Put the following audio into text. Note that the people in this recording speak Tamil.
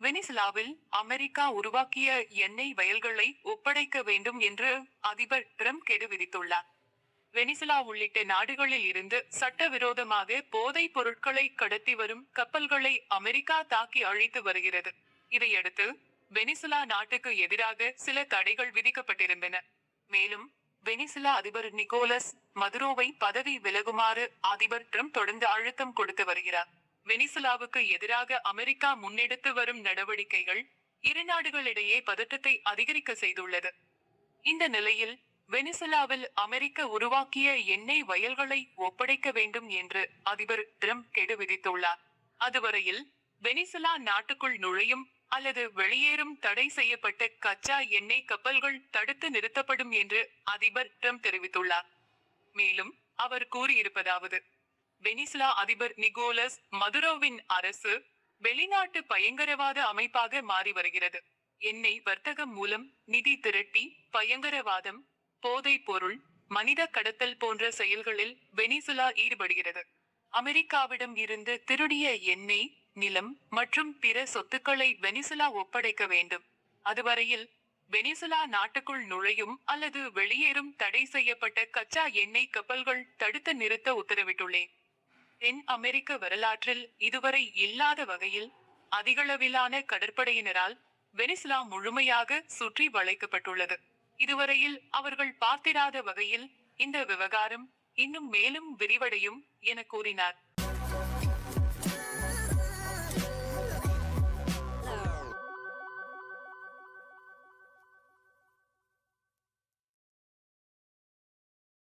வெனிசுலாவில் அமெரிக்கா உருவாக்கிய எண்ணெய் வயல்களை ஒப்படைக்க வேண்டும் என்று அதிபர் டிரம்ப் கெடு விதித்துள்ளார். வெனிசுலா உள்ளிட்ட நாடுகளில் இருந்து சட்டவிரோதமாக போதைப் பொருட்களை கடத்தி வரும் கப்பல்களை அமெரிக்கா தாக்கி அழித்து வருகிறது. இதையடுத்து வெனிசுலா நாட்டுக்கு எதிராக சில தடைகள் விதிக்கப்பட்டிருந்தன. மேலும் வெனிசுலா அதிபர் நிக்கோலஸ் மதுரோவை பதவி விலகுமாறு அதிபர் ட்ரம்ப் தொடர்ந்து அழுத்தம் கொடுத்து வருகிறார். வெனிசுலாவுக்கு எதிராக அமெரிக்கா முன்னெடுத்து வரும் நடவடிக்கைகள் இரு நாடுகளிடையே பதட்டத்தை அதிகரிக்க செய்துள்ளது. இந்த நிலையில் வெனிசுலாவில் அமெரிக்க உருவாக்கிய எண்ணெய் வயல்களை ஒப்படைக்க வேண்டும் என்று அதிபர் ட்ரம்ப் கெடு விதித்துள்ளார். அதுவரையில் வெனிசுலா நாட்டுக்குள் நுழையும் அல்லது வெளியேறும் தடை செய்யப்பட்ட கச்சா எண்ணெய் கப்பல்கள் தடுத்து நிறுத்தப்படும் என்று அதிபர் ட்ரம்ப் தெரிவித்துள்ளார். மேலும் அவர் கூறியிருப்பதாவது வெனிசுலா அதிபர் நிகோலஸ் மதுரோவின் அரசு வெளிநாட்டு பயங்கரவாத அமைப்பாக மாறி வருகிறது. எண்ணெய் வர்த்தகம் மூலம் நிதி திரட்டி பயங்கரவாதம் போதைப் பொருள் மனித கடத்தல் போன்ற செயல்களில் வெனிசுலா ஈடுபடுகிறது. அமெரிக்காவிடம் இருந்து திருடிய எண்ணெய் நிலம் மற்றும் பிற சொத்துக்களை வெனிசுலா ஒப்படைக்க வேண்டும். அதுவரையில் வெனிசுலா நாட்டுக்குள் நுழையும் அல்லது வெளியேறும் தடை செய்யப்பட்ட கச்சா எண்ணெய் கப்பல்கள் தடுத்து நிறுத்த உத்தரவிட்டுள்ளேன். தென் அமெரிக்க வரலாற்றில் இதுவரை இல்லாத வகையில் அதிகளவிலான கடற்படையினரால் வெனிசுலா முழுமையாக சுற்றி வளைக்கப்பட்டுள்ளது. இதுவரையில் அவர்கள் பார்த்திராத வகையில் இந்த விவகாரம் இன்னும் மேலும் விரிவடையும் என கூறினார்.